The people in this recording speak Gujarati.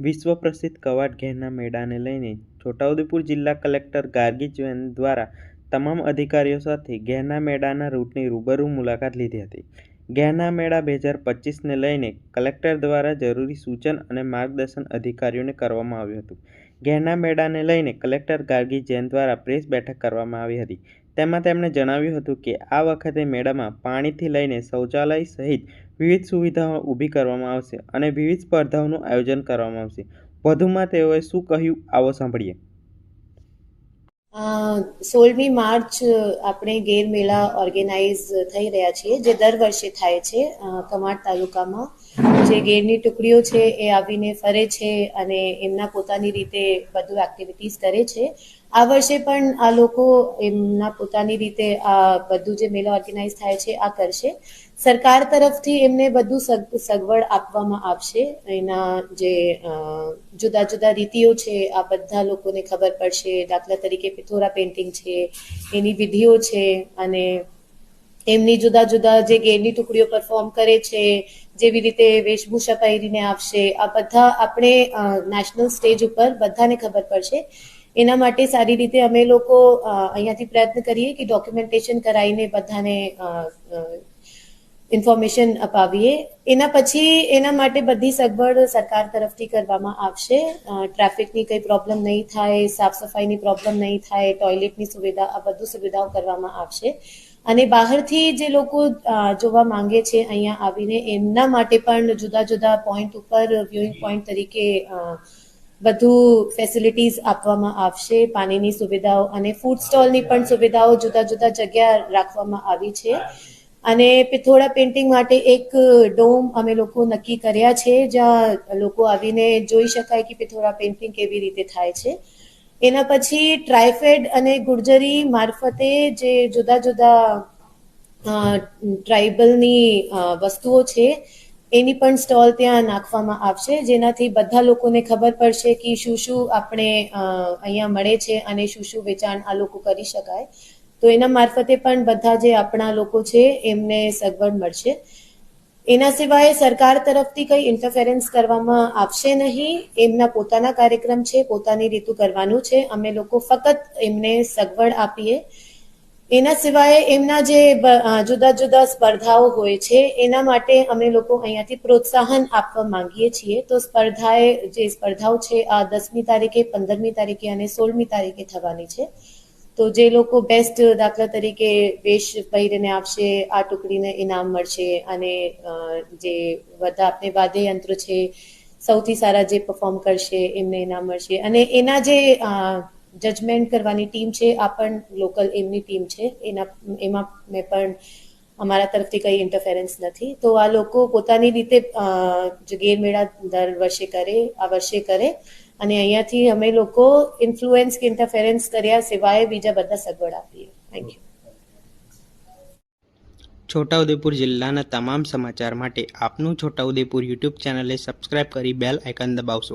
વિશ્વ પ્રસિદ્ધ કવાડ ઘેરના મેળાને લઈને છોટાઉદેપુર જિલ્લા કલેક્ટર ગાર્ગી દ્વારા તમામ અધિકારીઓ સાથે ઘેરના મેળાના રૂટની રૂબરૂ મુલાકાત લીધી હતી. ઘેરના મેળા બે હજાર પચીસને લઈને કલેક્ટર દ્વારા જરૂરી સૂચન અને માર્ગદર્શન અધિકારીઓને કરવામાં આવ્યું હતું. ઘેરના મેળાને લઈને કલેક્ટર ગાર્ગી જૈન દ્વારા પ્રેસ બેઠક કરવામાં આવી હતી. તેમાં તેમણે જણાવ્યું હતું કે, આ વખતે મેળામાં પાણીથી લઈને શૌચાલય સહિત વિવિધ સુવિધાઓ ઊભી કરવામાં આવશે અને વિવિધ સ્પર્ધાઓનું આયોજન કરવામાં આવશે. વધુમાં તેઓએ શું કહ્યું આવો સાંભળીએ. સોળમી માર્ચ આપણે ગેર મેળા ઓર્ગેનાઇઝ થઈ રહ્યા છીએ, જે દર વર્ષે થાય છે કમાટ તાલુકામાં. જે ગેરની ટુકડીઓ છે એ આવીને ફરે છે અને એમના પોતાની રીતે બધું એક્ટિવિટીઝ કરે છે. આ વર્ષે પણ આ લોકો એમના પોતાની રીતે આ બધું જે મેળો ઓર્ગેનાઇઝ થાય છે, આ કરશે. સરકાર તરફથી એમને બધું સગવડ આપવામાં આવશે. એના જે જુદા જુદા રીતિઓ છે, આ બધા લોકોને ખબર પડશે. દાખલા તરીકે પિથોરા પેઇન્ટિંગ છે, એની વિધિઓ છે, અને એમની જુદા જુદા જે ગેરની ટુકડીઓ પરફોર્મ કરે છે, જેવી રીતે વેશભૂષા પહેરીને આવશે. આ બધા આપણે નેશનલ સ્ટેજ ઉપર બધાને ખબર પડશે. એના માટે સારી રીતે અમે લોકો અહીંયાથી પ્રયત્ન કરીએ કે ડોક્યુમેન્ટેશન કરાવીને બધાને ઇન્ફોર્મેશન અપાવીએ. એના પછી એના માટે બધી સગવડ સરકાર તરફથી કરવામાં આવશે. ટ્રાફિકની કંઈ પ્રોબ્લેમ નહીં થાય સાફ સફાઈની પ્રોબ્લેમ નહીં થાય ટોયલેટની સુવિધા આ બધું સુવિધાઓ કરવામાં આવશે. અને બહારથી જે લોકો જોવા માંગે છે અહીંયા આવીને એમના માટે પણ જુદા જુદા પોઈન્ટ ઉપર વ્યુઇંગ પોઈન્ટ તરીકે અ, બધું ફેસિલિટીઝ આપવામાં આવશે. પાણીની સુવિધાઓ અને ફૂડ સ્ટોલની પણ સુવિધાઓ જુદા જુદા જગ્યા રાખવામાં આવી છે. અને પિથોડા પેઇન્ટિંગ માટે એક ડોમ અમે લોકો નક્કી કર્યા છે, જ્યાં લોકો આવીને જોઈ શકાય કે પિથોડા પેઇન્ટિંગ કેવી રીતે થાય છે. એના પછી ટ્રાયફેડ અને ગુર્જરી મારફતે જે જુદા જુદા ટ્રાઇબલની વસ્તુઓ છે એની પણ સ્ટોલ ત્યાં નાખવામાં આવશે. જેનાથી બધા લોકોને ખબર પડશે કે શું શું આપણે અહીંયા મળે છે અને શું શું વેચાણ આ લોકો કરી શકાય. તો એના મારફતે પણ બધા જે આપણા લોકો છે એમને સગવડ મળશે. એના સિવાય સરકાર તરફથી કંઈ ઇન્ટરફેરન્સ કરવામાં આવશે નહીં. એમના પોતાના કાર્યક્રમ છે, પોતાની રીતું કરવાનું છે. અમે લોકો ફક્ત એમને સગવડ આપીએ. એના સિવાય એમના જે જુદા જુદા સ્પર્ધાઓ હોય છે, એના માટે અમે લોકો અહીંયાથી પ્રોત્સાહન આપવા માંગીએ છીએ. તો સ્પર્ધાએ, જે સ્પર્ધાઓ છે, આ દસમી તારીખે, પંદરમી તારીખે અને સોળમી તારીખે થવાની છે. તો જે લોકો બેસ્ટ દાખલા તરીકે વેશ પહેરીને આપશે, આ ટુકડીને ઇનામ મળશે અને જે બધા આપણે વાદ્યયંત્ર છે, સૌથી સારા જે પરફોર્મ કરશે, એમને ઇનામ મળશે. અને એના જે જજમેન્ટ કરવાની ટીમ છે, આ પણ લોકલ એમની ટીમ છે. એના, એમાં મેં પણ અમારા તરફથી કંઈ ઇન્ટરફેરન્સ નથી. તો આ લોકો પોતાની રીતે ગેરમેળા ગેર મેળા દર વર્ષે કરે, આ વર્ષે કરે. અને અહીંયાથી અમે લોકો ઇન્ફ્લુએન્સ કે ઇન્ટરફેરન્સ કર્યા સિવાય બીજા બધા સગવડ આપીએ. થેન્ક યુ છોટાઉદેપુર જિલ્લાના તમામ સમાચાર માટે આપનું છોટાઉદેપુર યુટ્યુબ ચેનલે સબસ્ક્રાઇબ કરી બેલ આઇકન દબાવશો.